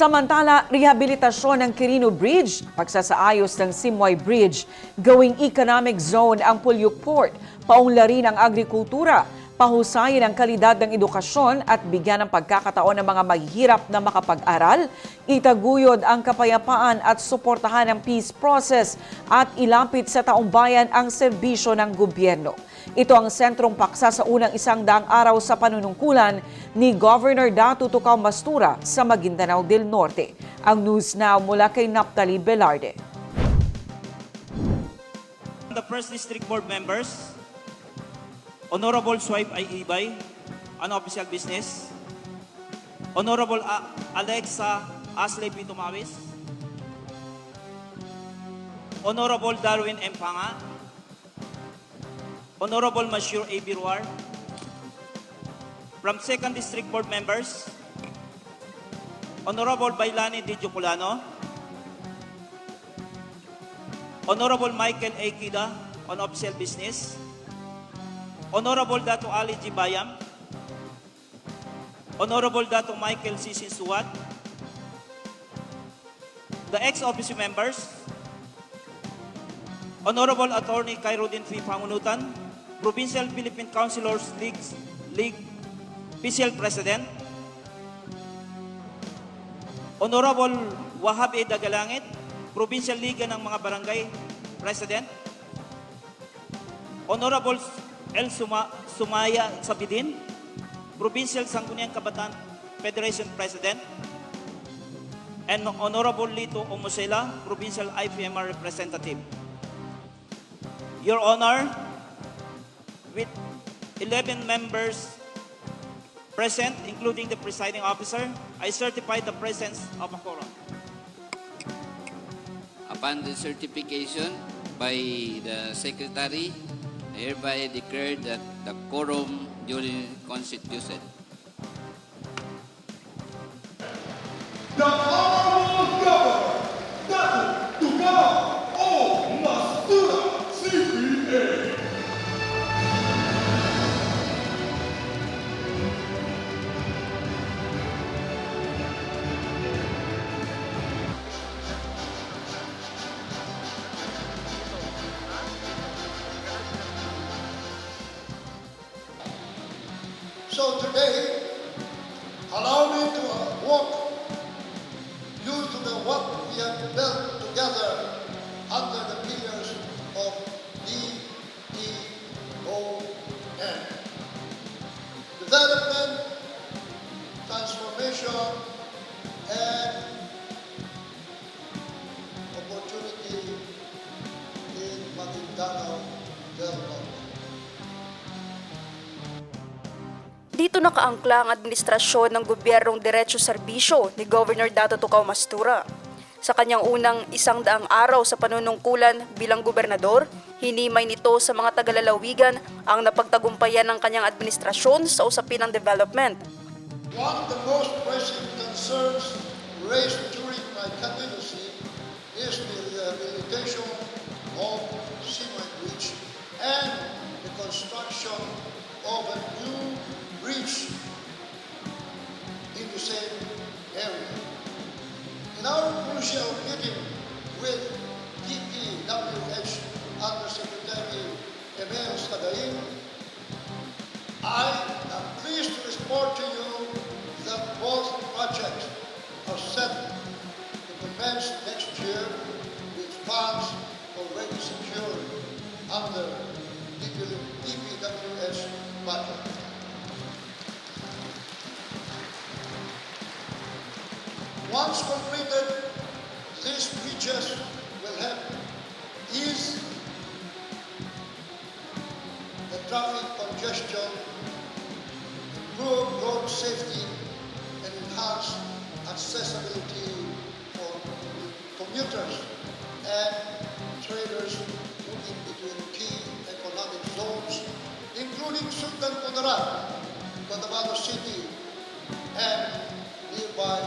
Samantala, rehabilitasyon ng Quirino Bridge, pagsasaayos ng Simoy Bridge, gawing economic zone ang Pulyuk Port, paunlarin ang agrikultura, pahusayin ang kalidad ng edukasyon at bigyan ng pagkakataon ng mga mahihirap na makapag-aral, itaguyod ang kapayapaan at suportahan ang peace process at ilapit sa taong bayan ang serbisyo ng gobyerno. Ito ang sentrong paksa sa unang isang daang araw sa panunungkulan ni Governor Datu Tukaw Mastura sa Maguindanao del Norte. Ang news now mula kay Naptali Velarde. The First District Board members, Honorable Swipe I. Ibay, unofficial business. Honorable Alexa Asley P. Honorable Darwin M. Panga. Honorable Monsieur A. Biruar. From Second District Board members, Honorable Bailani D. Jopolano. Honorable Michael A. Kida on official business. Honorable Dato Ali G. Bayam. Honorable Dato Michael C. Sinsuat. The ex-office members. Honorable Attorney Khairuddin F. Pangunutan. Provincial Philippine Councilors League, League Official President. Honorable Wahab E. Dagalangit, Provincial Liga ng mga Barangay President. Honorable L. Suma, Sumaya Sabidin, Provincial Sangguniang Kabataan Federation President. And Honorable Lito Omosela, Provincial IPMR Representative. Your Honor, with 11 members present, including the presiding officer, I certify the presence of a quorum. Upon the certification by the secretary, I hereby declare that the quorum duly constituted. Today, allow me to walk you the what we have built together under the pillars of DEON. Development, transformation, and Dito nakaangkla ang administrasyon ng gobyernong Diretso Serbisyo ni Governor Dato Tukaw Mastura. Sa kanyang unang isang daang araw sa panunungkulan bilang gobernador, hinimay nito sa mga tagalalawigan ang napagtagumpayan ng kanyang administrasyon sa usapin ng development. One of the most pressing concerns raised during my candidacy is the rehabilitation of Simon Bridge and the construction of a new in the same area. In our crucial meeting with DPWH Undersecretary Emil Sadain, I am pleased to report to you that both projects Kudarat, Cotabato City, and nearby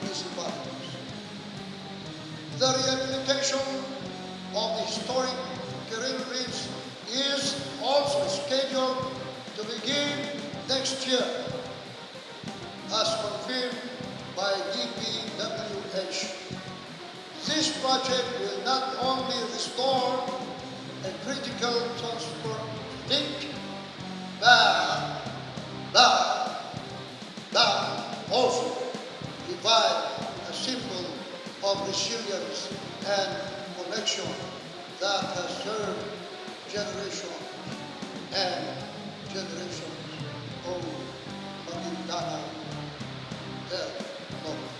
municipalities. The rehabilitation of the historic Kirin Bridge is also scheduled to begin next year, as confirmed by DPWH. This project will not only restore a critical transport but, but, but also provide a symbol of resilience and connection that has served generations and generations of Norte.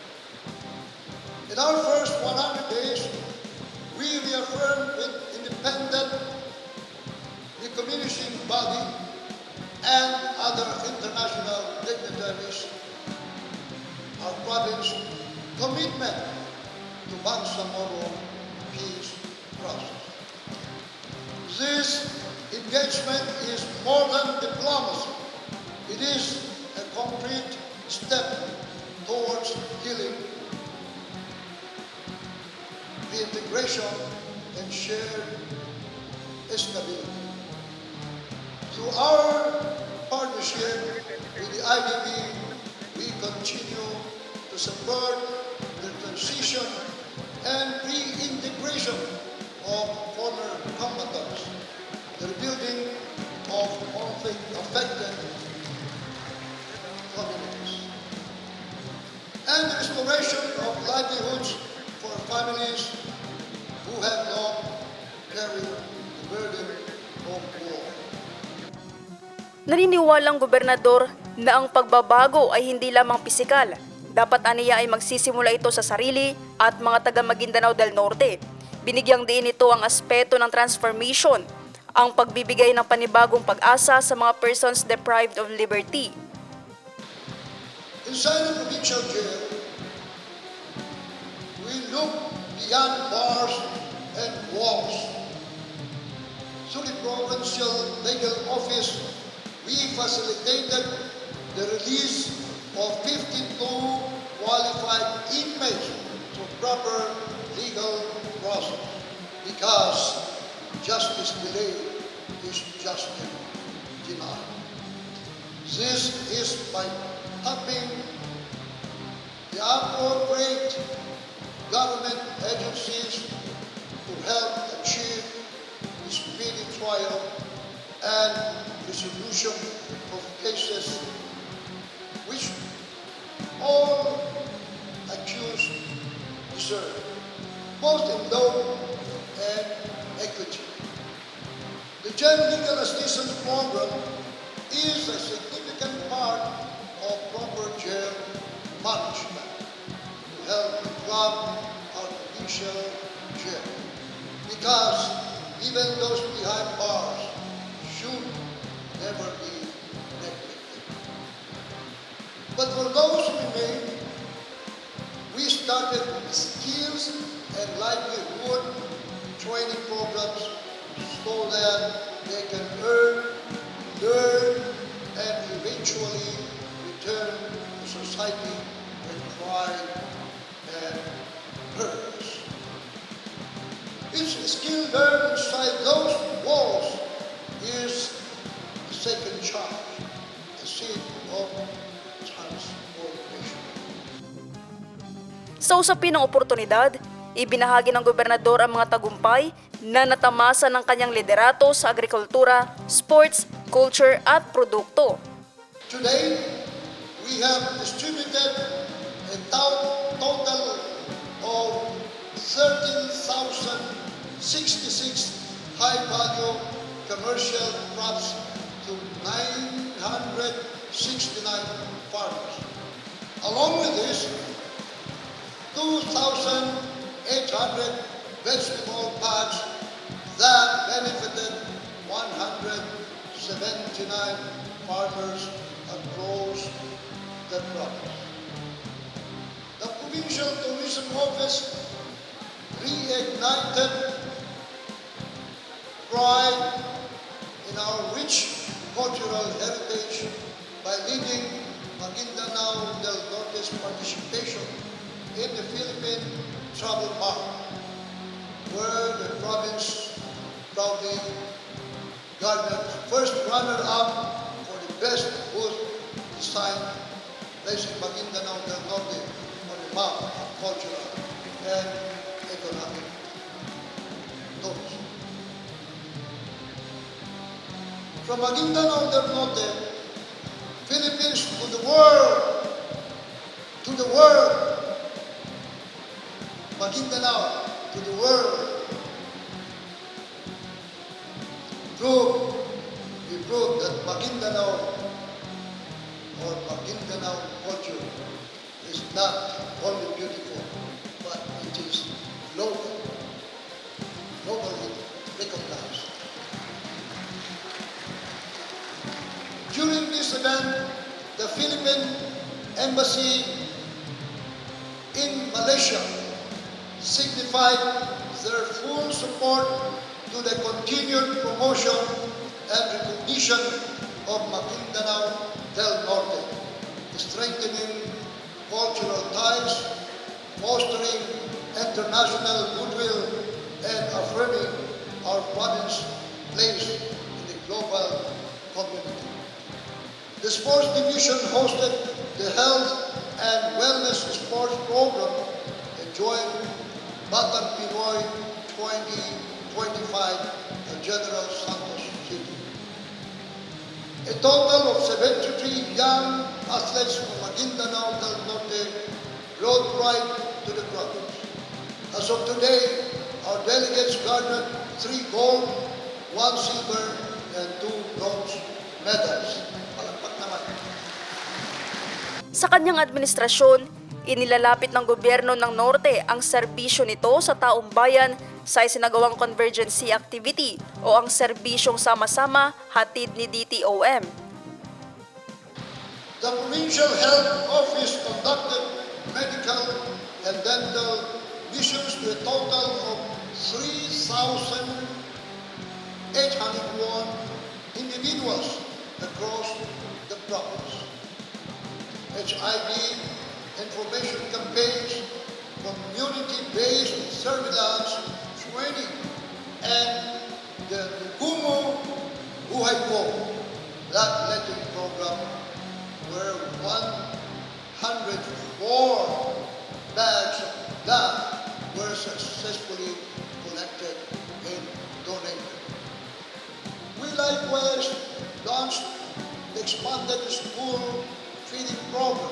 In our first 100 days, we reaffirmed with independent recommissioning body and other international dignitaries our province commitment to Bangsamoro peace process. This engagement is more than diplomacy. It is a concrete step towards healing, reintegration, and shared stability. Through our partnership with the IDB, we continue to support the transition and reintegration of former combatants, the rebuilding of conflict-affected communities, and the restoration of livelihoods for families who have long carried the burden of war. Naniniwalang gobernador na ang pagbabago ay hindi lamang pisikal. Dapat aniya ay magsisimula ito sa sarili at mga taga Maguindanao del Norte. Binigyang diin ito ang aspeto ng transformation, ang pagbibigay ng panibagong pag-asa sa mga persons deprived of liberty. Inside the provincial jail, we look beyond bars and walls. Through the provincial legal office, we facilitated the release of 52 qualified inmates through proper legal process because justice delayed is justice denied. This is by tapping the appropriate government agencies to help resolution of cases which all accused deserve, both in law and equity. The Jail Legal Assistance Program is a significant part of proper jail management to help our provincial jail. Because even those behind bars never be neglected. But for those who remain, we started skills and livelihood training programs so that they can earn, learn, and eventually return to society with pride and purpose. Each skill learned inside those Sa usapin ng oportunidad, ibinahagi ng gobernador ang mga tagumpay na natamasa ng kanyang liderato sa agrikultura, sports, culture at produkto. Today, we have distributed a to- total of 13,066 high-value commercial crops to 969 farmers. Along with this, 2,800 vegetable patch that benefited 179 farmers across the province. The Provincial Tourism Office reignited pride in our rich cultural heritage by leading Maguindanao del Norte's participation in the Philippine Travel Market, where the province proudly garnered first runner-up for the best booth design placing Maguindanao del Norte on the map of cultural and economic notes. From Maguindanao del Norte, Philippines to the world, to the world, Embassy in Malaysia signified their full support to the continued promotion and recognition of Maguindanao del Norte, strengthening cultural ties, fostering international goodwill, and affirming our province's place in the global community. The sports division hosted the health and wellness sports program enjoying Batang Pinoy 2025 at General Santos City. A total of 73 young athletes from Maguindanao del Norte rode right to the province. As of today, our delegates garnered three gold, one silver, and two bronze medals. Sa kanyang administrasyon, inilalapit ng gobyerno ng Norte ang serbisyo nito sa taong bayan sa isinagawang convergency activity o ang serbisyong sama-sama hatid ni DTOM. The Provincial Health Office conducted medical and dental missions to a total of 3,801 individuals across the province. HIV information campaigns, community-based surveillance training, and the Gumo Buhay Ko bloodletting program where 104 bags of blood were successfully collected and donated. We likewise launched the expanded school feeding program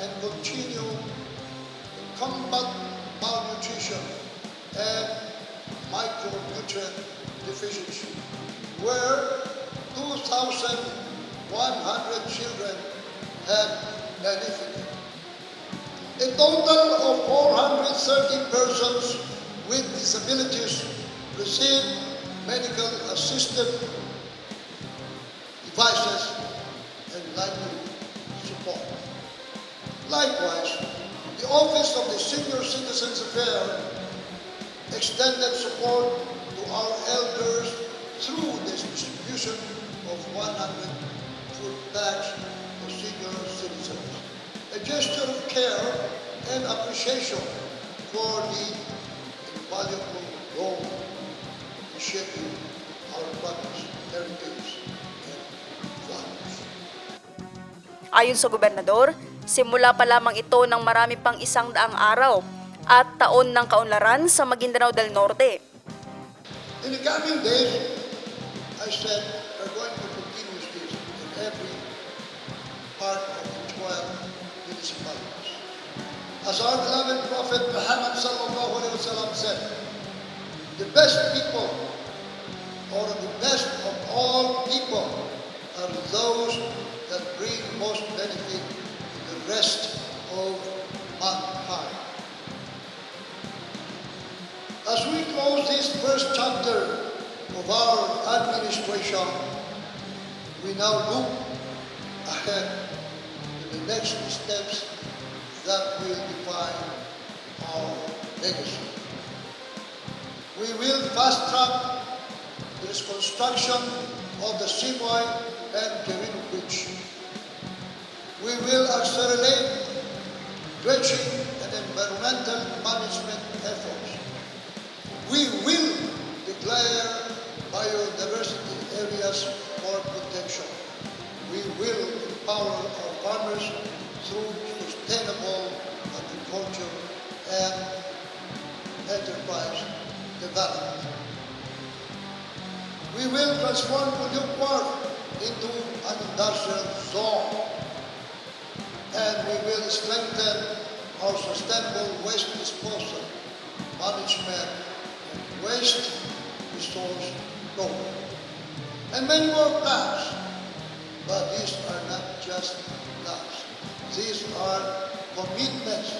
and continue to combat malnutrition and micronutrient deficiency, where 2,100 children have benefited. A total of 430 persons with disabilities receive medical assisted Senior Citizens Affairs extended support to our elders through the distribution of 100 food bags to senior citizens. A gesture of care and appreciation for the invaluable role in shaping our province heritage and values. Ayon sa gobernador, simula pa lamang ito ng marami pang isang daang araw at taon ng kaunlaran sa Maguindanao del Norte. In the coming days, I said we're going to continue this in every part of the 12 municipalities. As our beloved Prophet Muhammad sallallahu alaihi wasallam said, the best people or the best of all people are those that bring most benefit rest of mankind. As we close this first chapter of our administration, we now look ahead to the next steps that will define our legacy. We will fast track the construction of the Simoy and Quirino Bridge. We will accelerate dredging and environmental management efforts. We will declare biodiversity areas for protection. We will empower our farmers through sustainable agriculture and enterprise development. We will transform Pulyok Park into an industrial zone and we will strengthen our sustainable waste disposal, management, and waste resource program. And many more plans. But these are not just plans. These are commitments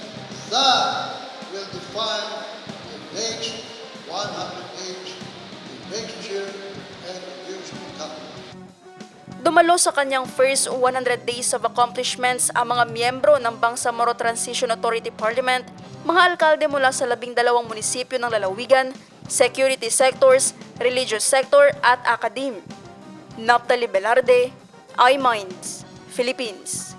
that will define the next 100 Dumalo sa kanyang first 100 days of accomplishments ang mga miyembro ng Bangsamoro Transition Authority Parliament, mga alkalde mula sa labing dalawang munisipyo ng lalawigan, security sectors, religious sector at academe. Naptali Velarde, iMinds, Philippines.